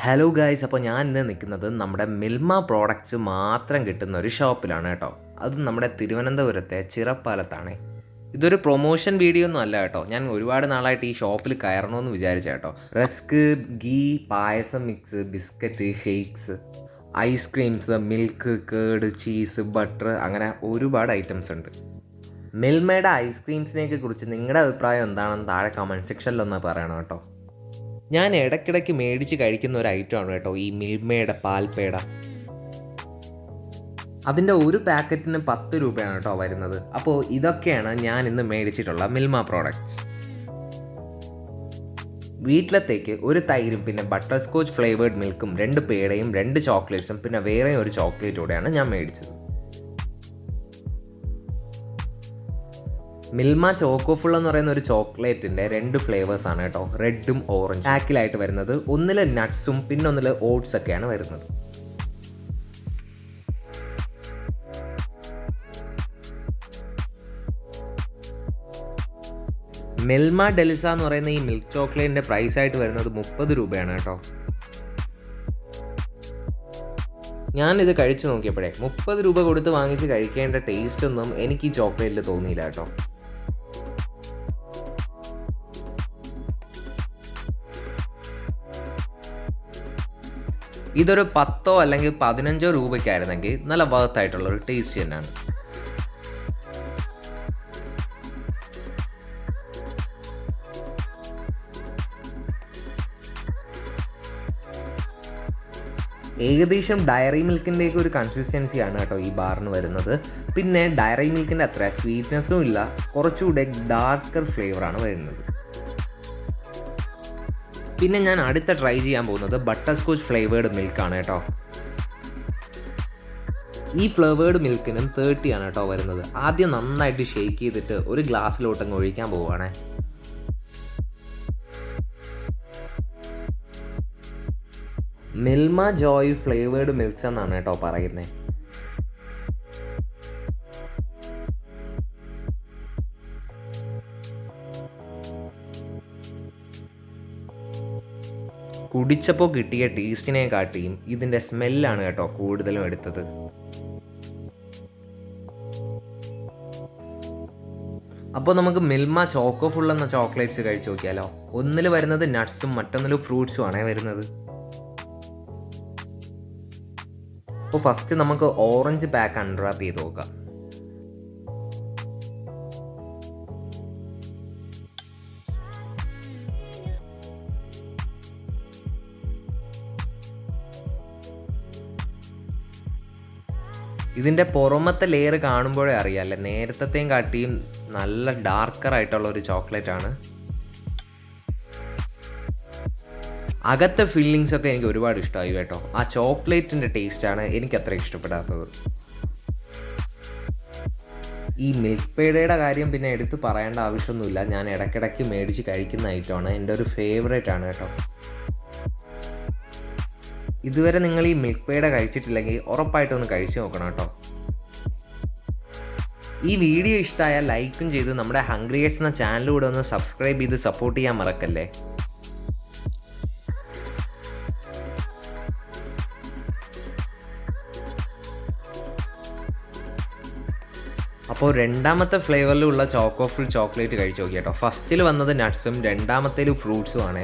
Hello guys അപ്പോൾ ഞാൻ ഇന്ന് നിൽക്കുന്നത് നമ്മുടെ മിൽമ പ്രോഡക്റ്റ്സ് മാത്രം കിട്ടുന്ന ഒരു ഷോപ്പിലാണ് കേട്ടോ. അത് നമ്മുടെ തിരുവനന്തപുരത്തെ ചിറപ്പാലത്താണ്. ഇതൊരു പ്രൊമോഷൻ വീഡിയോ ഒന്നും അല്ല കേട്ടോ. ഞാൻ ഒരുപാട് നാളായിട്ട് ഈ ഷോപ്പിൽ കയറണമെന്ന് വിചാരിച്ച കേട്ടോ. Rusk ghee payasam mix biscuit shakes ice creams milk കേട് ചീസ് ബട്ടർ അങ്ങനെ ഒരുപാട് ഐറ്റംസ് ഉണ്ട്. മിൽമയുടെ ഐസ്ക്രീംസിനെയൊക്കെ കുറിച്ച് നിങ്ങളുടെ അഭിപ്രായം എന്താണെന്ന് താഴെ കമന്റ് സെക്ഷനിലൊന്ന് പറയണം കേട്ടോ. ഞാൻ ഇടയ്ക്കിടയ്ക്ക് മേടിച്ച് കഴിക്കുന്ന ഒരു ഐറ്റം ആണ് കേട്ടോ ഈ മിൽമയുടെ പാൽപേട. അതിന്റെ ഒരു പാക്കറ്റിന് പത്ത് രൂപയാണ് കേട്ടോ വരുന്നത്. അപ്പോൾ ഇതൊക്കെയാണ് ഞാൻ ഇന്ന് മേടിച്ചിട്ടുള്ള മിൽമ പ്രോഡക്റ്റ്സ് വീട്ടിലത്തേക്ക് ഒരു തൈരും പിന്നെ ബട്ടർ സ്കോച്ച് ഫ്ലേവേർഡ് മിൽക്കും രണ്ട് പേടയും രണ്ട് ചോക്ലേറ്റ്സും പിന്നെ വേറെ ഒരു ചോക്ലേറ്റ് കൂടെയാണ് ഞാൻ മേടിച്ചത്. മിൽമ ചോക്കോഫുൾ എന്ന് പറയുന്ന ഒരു ചോക്ലേറ്റിന്റെ രണ്ട് ഫ്ലേവേഴ്സ് ആണ് കേട്ടോ. റെഡും ഓറഞ്ച്. പാക്കിലായിട്ട് വരുന്നത് ഒന്നിൽ നട്ട്സും പിന്നെ ഒന്നിൽ ഓട്സ് ഒക്കെയാണ് വരുന്നത്. മിൽമ ഡെലിസ എന്ന് പറയുന്ന ഈ മിൽക്ക് ചോക്ലേറ്റിന്റെ പ്രൈസ് ആയിട്ട് വരുന്നത് മുപ്പത് രൂപയാണ് കേട്ടോ. ഞാനിത് കഴിച്ചു നോക്കിയപ്പോഴേ മുപ്പത് രൂപ കൊടുത്ത് വാങ്ങിച്ച് കഴിക്കേണ്ട ടേസ്റ്റ് ഒന്നും എനിക്ക് ഈ ചോക്ലേറ്റിൽ തോന്നിയില്ല കേട്ടോ. ഇതൊരു പത്തോ അല്ലെങ്കിൽ പതിനഞ്ചോ രൂപയ്ക്കായിരുന്നെങ്കിൽ നല്ല വർത്തായിട്ടുള്ള ഒരു ടേസ്റ്റ് തന്നെയാണ്. ഏകദേശം ഡയറി മിൽക്കിന്റെയൊക്കെ ഒരു കൺസിസ്റ്റൻസിയാണ് കേട്ടോ ഈ ബാറിന് വരുന്നത്. പിന്നെ ഡയറി മിൽക്കിന്റെ അത്ര സ്വീറ്റ്നെസ്സും ഇല്ല. കുറച്ചുകൂടെ ഡാർക്കർ ഫ്ലേവറാണ് വരുന്നത്. പിന്നെ ഞാൻ അടുത്ത ട്രൈ ചെയ്യാൻ പോകുന്നത് ബട്ടർ സ്കോച്ച് ഫ്ലേവേർഡ് മിൽക്കാണ് കേട്ടോ. ഈ ഫ്ലേവേർഡ് മിൽക്കിനും തേർട്ടി ആണ് കേട്ടോ വരുന്നത്. ആദ്യം നന്നായിട്ട് ഷേക്ക് ചെയ്തിട്ട് ഒരു ഗ്ലാസ്സിലോട്ട് അങ്ങ് ഒഴിക്കാൻ പോവുകയാണേ. മിൽമ ജോയ് ഫ്ലേവേർഡ് മിൽക്സ് എന്നാണ് കേട്ടോ പറയുന്നത് കുടിച്ചപ്പോൾ കിട്ടിയ ടേസ്റ്റിനെ കാട്ടിയും ഇതിന്റെ സ്മെല്ലാണ് കേട്ടോ കൂടുതലും എടുത്തത്. അപ്പോൾ നമുക്ക് മിൽമ ചോക്കോ ഫുൾ എന്ന ചോക്ലേറ്റ്സ് കഴിച്ചു നോക്കിയാലോ? ഒന്നിൽ വരുന്നത് നട്ട്സും മറ്റൊന്നിൽ ഫ്രൂട്ട്സും ആണേ വരുന്നത്. അപ്പോൾ ഫസ്റ്റ് നമുക്ക് ഓറഞ്ച് പാക്ക് അൺറാപ്പ് ചെയ്ത് നോക്കാം. ഇതിന്റെ പുറമത്തെ ലെയർ കാണുമ്പോഴേ അറിയാമല്ലേ നേരത്തെയും കാട്ടിയും നല്ല ഡാർക്കർ ആയിട്ടുള്ള ഒരു ചോക്ലേറ്റ് ആണ്. അകത്തെ ഫീലിങ്സ് ഒക്കെ എനിക്ക് ഒരുപാട് ഇഷ്ടമായി കേട്ടോ. ആ ചോക്ലേറ്റിന്റെ ടേസ്റ്റാണ് എനിക്ക് അത്ര ഇഷ്ടപ്പെടാത്തത്. ഈ മിൽക്ക് പേടയുടെ കാര്യം പിന്നെ എടുത്ത് പറയേണ്ട ആവശ്യമൊന്നുമില്ല. ഞാൻ ഇടയ്ക്കിടയ്ക്ക് മേടിച്ച് കഴിക്കുന്ന ഐറ്റമാണ് എന്റെ ഒരു ഫേവറേറ്റ് ആണ് കേട്ടോ. ഇതുവരെ നിങ്ങൾ ഈ മിൽക്ക് പേട കഴിച്ചിട്ടില്ലെങ്കിൽ ഉറപ്പായിട്ടൊന്ന് കഴിച്ചു നോക്കണം കേട്ടോ. ഈ വീഡിയോ ഇഷ്ടമായാൽ ലൈക്കും ചെയ്ത്. നമ്മുടെ ഹംഗ്രിയേഴ്സ് എന്ന ചാനലിലൂടെ ഒന്ന് സബ്സ്ക്രൈബ് ചെയ്ത് സപ്പോർട്ട് ചെയ്യാൻ മറക്കല്ലേ? അപ്പോൾ രണ്ടാമത്തെ ഫ്ലേവറിലുള്ള ചോക്കോ ഫുൾ ചോക്ലേറ്റ് കഴിച്ചു നോക്കിയാട്ടോ ഫസ്റ്റിൽ വന്നത് നട്ട്സും രണ്ടാമത്തേൽ ഫ്രൂട്ട്സും ആണ്.